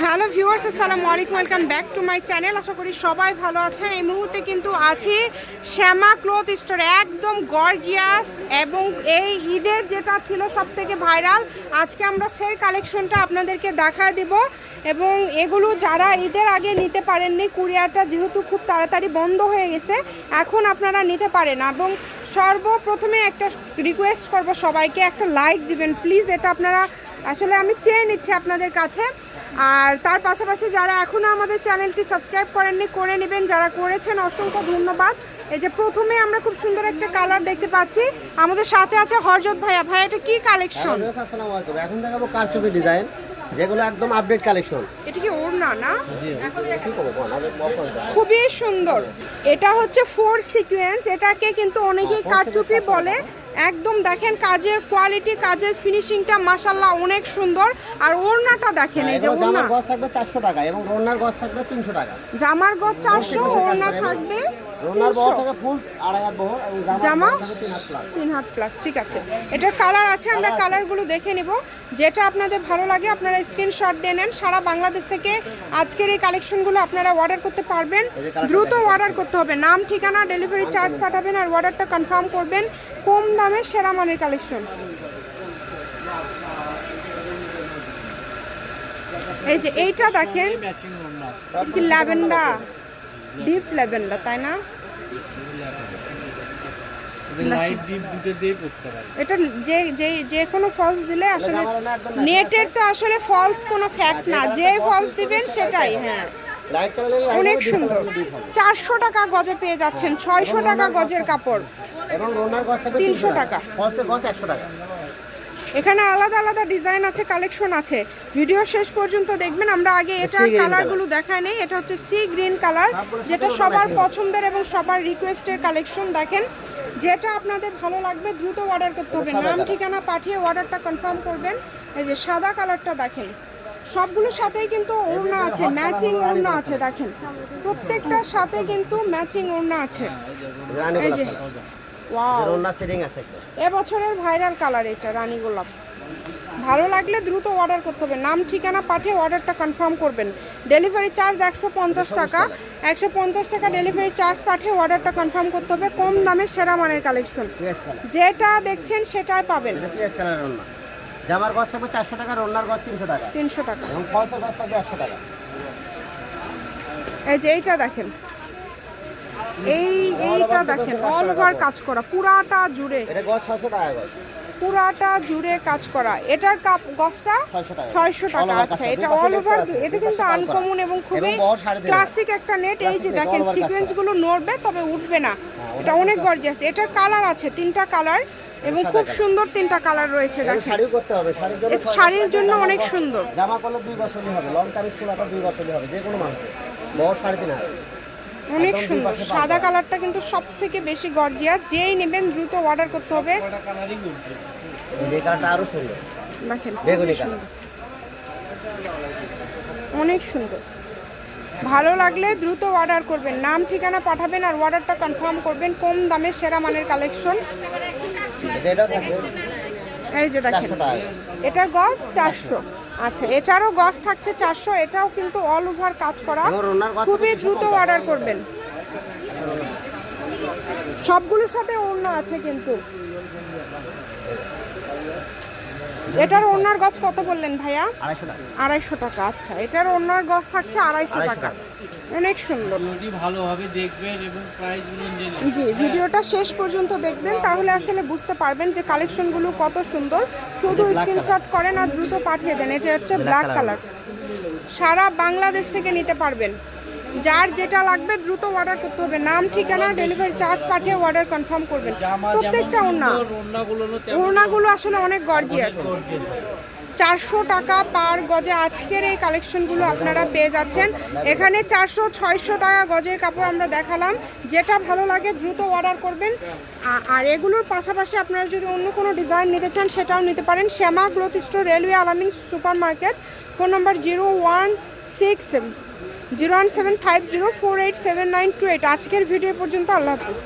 Hello viewers, আসসালামু আলাইকুম, welcome back to my channel. আশা করি সবাই ভালো আছেন। এই মুহূর্তে কিন্তু আছি শ্যামা ক্লথ স্টোর, একদম গর্জিয়াস এবং এই ঈদের যেটা ছিল সব থেকে ভাইরাল, আজকে আমরা সেই কালেকশনটা আপনাদেরকে দেখায় দেব। এবং এগুলো যারা ঈদের আগে নিতে পারেননি, কুরিয়ারটা যেহেতু খুব তাড়াতাড়ি বন্ধ হয়ে গেছে, এখন আপনারা নিতে পারেন। এবং সর্বপ্রথমে একটা রিকোয়েস্ট করব সবাইকে, একটা লাইক দিবেন। প্লিজ এটা আপনারা আসলে আমি চেয়ে নিচ্ছি আপনাদের কাছে। আর তার পাশাপাশি যারা এখনও আমাদের চ্যানেলটি সাবস্ক্রাইব করেননি করে নেবেন। যারা করেছেন অসংখ্য ধন্যবাদ। এই যে প্রথমে আমরা খুব সুন্দর একটা কালার দেখতে পাচ্ছি। আমাদের সাথে আছে হরজত ভাইয়া। ভাই এটা কি কালেকশন? এখন দেখাবো কারচুপি ডিজাইন যেগুলো একদম আপডেট কালেকশন। এটা কি ওড়না না। খুবই সুন্দর। এটা হচ্ছে ফোর সিকোয়েন্স। এটাকে কিন্তু অনেকেই কারচুপি বলে। একদম দেখেন কাজের কোয়ালিটি কাজের ফিনিশিংটা মাসাল্লাহ অনেক সুন্দর। আর ওড়নাটা দেখেন এই যে ওড়না জামার গজ থাকবে চারশো টাকা এবং ওড়নার গজ থাকবে তিনশো টাকা। জামার গজ চারশো ওড়না থাকবে রোনার বহর তিনশো। ফুল আড়াই হাত বহর এবং জামা? তিন হাত প্লাস তিন হাত প্লাস ঠিক আছে। এটার কালার আছে আমরা কালারগুলো দেখে নেব। যেটা আপনাদের ভালো লাগে আপনারা স্ক্রিনশট দিয়ে নেন। সারা বাংলাদেশ থেকে আজকের এই কালেকশনগুলো আপনারা অর্ডার করতে পারবেন। দ্রুত অর্ডার করতে হবে। নাম ঠিকানা ডেলিভারি চার্জ পাঠাবেন আর অর্ডারটা কনফার্ম করবেন। কম দামে সেরা মানের কালেকশন এই যে এইটা দেখেন ল্যাভেন্ডার ডিপ ল্যাভেন্ডার তাই না? লাইট ডিপ দুটো দিয়ে করতে পারে। এটা যে যে যে কোনো ফলস দিলে আসলে না নেটের তো আসলে ফলস কোনো ফ্যাক্ট না যে ফলস দিবেন সেটাই হ্যাঁ। অনেক সুন্দর। চারশো টাকা গজে পেয়ে যাচ্ছেন ছয়শো টাকা গজের কাপড়। এবং রোনার গজ থাকবে 300 তিনশো টাকা। টাকা ফলসের গজ একশো টাকা এখানে আলাদা আলাদা ডিজাইন আছে কালেকশন আছে। ভিডিও শেষ পর্যন্ত দেখবেন আমরা আগে এটা কালারগুলো দেখাই নেই এটা হচ্ছে সি গ্রিন কালার যেটা সবার পছন্দের এবং সবার রিকোয়েস্টের কালেকশন দেখেন। যেটা আপনাদের ভালো লাগবে দ্রুত অর্ডার করতে হবে। নাম ঠিকানা পাঠিয়ে অর্ডারটা কনফার্ম করবেন। এই যে সাদা কালারটা দেখেন। সবগুলোর সাথেই কিন্তু ওড়না আছে ম্যাচিং ওড়না আছে দেখেন। প্রত্যেকটার সাথে কিন্তু ম্যাচিং ওড়না আছে। এই যে। ওয়াও সেটিং আছে এবছরের ভাইরাল কালার এটা রানী গোলাপ। ভালো লাগলে দ্রুত অর্ডার করতে হবে। নাম ঠিকানা পাঠিয়ে অর্ডারটা কনফার্ম করবেন। ডেলিভারি চার্জ একশো পঞ্চাশ টাকা। একশো পঞ্চাশ টাকা ডেলিভারি চার্জ পাঠিয়ে অর্ডারটা কনফার্ম করতে হবে। কম দামে সেরা মানের কালেকশন যেটা দেখছেন সেটাই পাবেন। জামার গজ থাকবে চারশো টাকা রোনার গজ তিনশো টাকা। তিনশো টাকা। এবং ফলসের গজ থাকবে একশো টাকা। এই যে এইটা দেখেন। এই এইটা দেখেন অল ওভার কাজ করা পুরাটা জুড়ে। পুরাটা জুড়ে কাজ করা। এটার কাপ গছটা ছয়শো টাকা। আচ্ছা এটা অল ওভার এটা কিন্তু আনকমন এবং খুবই। ক্লাসিক একটা নেট এই যে দেখেন all over সিকোয়েন্সগুলো নড়বে তবে উঠবে না। এটা অনেক গর্জিয়াস এটার কালার আছে তিনটা কালার এবং খুব সুন্দর তিনটা কালার রয়েছে করতে হবে শাড়ির জন্য শাড়ির জন্য অনেক সুন্দর। জামা করলে দুই গছলি হবে লং কামিজ দুই গছলি হবে যে কোনো মানুষের। বড় সাড়ে তিন হাজার অনেক সুন্দর। সাদা কালারটা কিন্তু সব থেকে বেশি গর্জিয়াস। যেই নেবেন দ্রুত অর্ডার করতে হবে। আরও সুন্দর। দেখেন। অনেক সুন্দর। ভালো লাগলে দ্রুত অর্ডার করবেন। নাম ঠিকানা পাঠাবেন আর অর্ডারটা কনফার্ম করবেন। কম দামে সেরা মানের কালেকশন এই যে দেখেন এটা গজ চারশো। আচ্ছা এটারও গস থাকছে চারশো এটাও কিন্তু অল ওভার কাজ করা। খুবই দ্রুত অর্ডার করবেন। সবগুলোর সাথে অন্য আছে কিন্তু। এটার ওনার গছ কত বললেন ভাইয়া? আড়াইশো টাকা। আড়াইশো টাকা আচ্ছা এটার ওনার গছ থাকছে আড়াইশো টাকা। অনেক সুন্দর। ভিডিওটি ভালোভাবে দেখবেন এবং প্রাইসগুলো জেনে জি ভিডিওটা শেষ পর্যন্ত দেখবেন তাহলে আসলে বুঝতে পারবেন যে কালেকশনগুলো কত সুন্দর। শুধু স্ক্রিনশট করেন আর দ্রুত পাঠিয়ে দেন এটা হচ্ছে ব্ল্যাক কালার সারা বাংলাদেশ থেকে নিতে পারবেন। যার যেটা লাগবে দ্রুত অর্ডার করতে হবে। নাম ঠিকানা ডেলিভারি চার্জ পাঠিয়ে অর্ডার কনফার্ম করবেন। প্রত্যেকটা ওড়না। ওড়নাগুলো আসলে অনেক গর্জিয়াস চারশো টাকা পার গজে আজকের এই কালেকশনগুলো আপনারা পেয়ে যাচ্ছেন। এখানে চারশো, ছয়শো টাকা গজের কাপড় আমরা দেখালাম। যেটা ভালো লাগে দ্রুত অর্ডার করবেন। আর এগুলোর পাশাপাশি আপনারা যদি অন্য কোনো ডিজাইন নিতে চান, সেটাও নিতে পারেন। Shyama growth store railway Alamin super market phone number zero one six zero one seven five zero four eight seven nine two eight. আজকের ভিডিও পর্যন্ত আল্লাহ হাফিজ।